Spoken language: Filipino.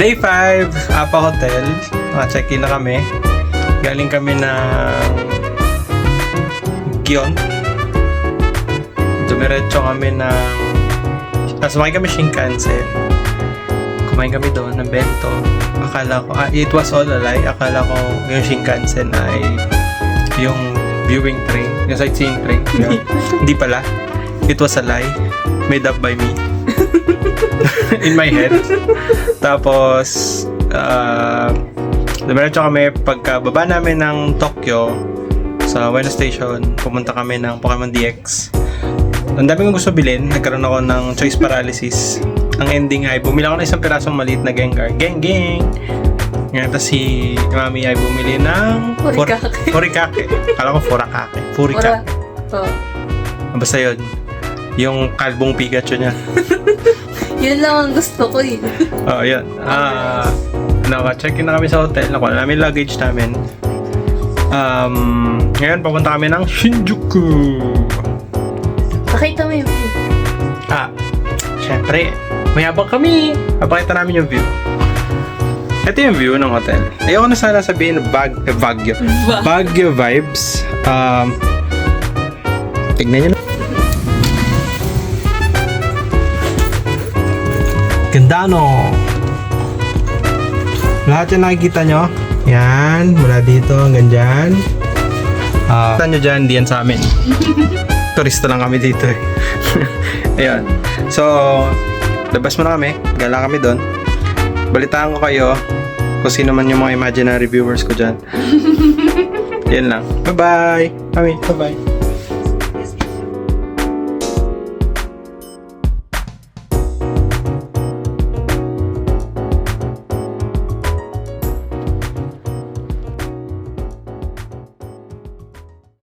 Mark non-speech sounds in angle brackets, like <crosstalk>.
Day 5, Apa Hotel. Naka-check-in na kami. Galing kami ng Gion. Dumiretso kami ng... Ah, sumakay kami Shinkansen. Kumain kami doon ng bento. Akala ko, ah, it was all a lie. Akala ko yung Shinkansen ay yung viewing train, yung sightseeing train. <laughs> Hindi pala. It was a lie. Made up by me. <laughs> In my head. Tapos, uh, dumiretso kami pagka baba namin ng Tokyo sa Ueno Station, pumunta kami ng Pokemon DX. Ang dami kong gusto bilhin, nagkaroon ako ng choice paralysis. Ang ending ay, bumili ako ng isang pirasong maliit na Gengar. Geng Geng! Ngayon, tapos si Mami ay bumili ng... Fur- Furikake. Furikake. Kala ko Furakake. Furikake. Oh. Basta yun. Yung kalbong Pikachu niya. <laughs> Yun lang ang gusto ko eh. <laughs> Oh, yun. Ah, naka-check-in na kami sa hotel. Nakuha na namin luggage namin. Um, ngayon, papunta kami ng Shinjuku. Pakita mo yung view. Ah, syempre, mayabang kami. Papakita namin yung view. Ito yung view ng hotel. Ayoko na sana sabihin bag, Baguio. Ba- Baguio vibes. Um, tignan nyo na. Ganda no? Lahat yan nakikita nyo. Yan, mula dito hanggang dyan. Ah, uh, nyo dyan, di yan sa amin. <laughs> Turista lang kami dito eh. <laughs> Ayun. So, labas muna kami. Gala kami doon. Balitaan ko kayo kung sino man yung mga imaginary viewers ko dyan. <laughs> Yan lang. Bye-bye. Mami, bye-bye.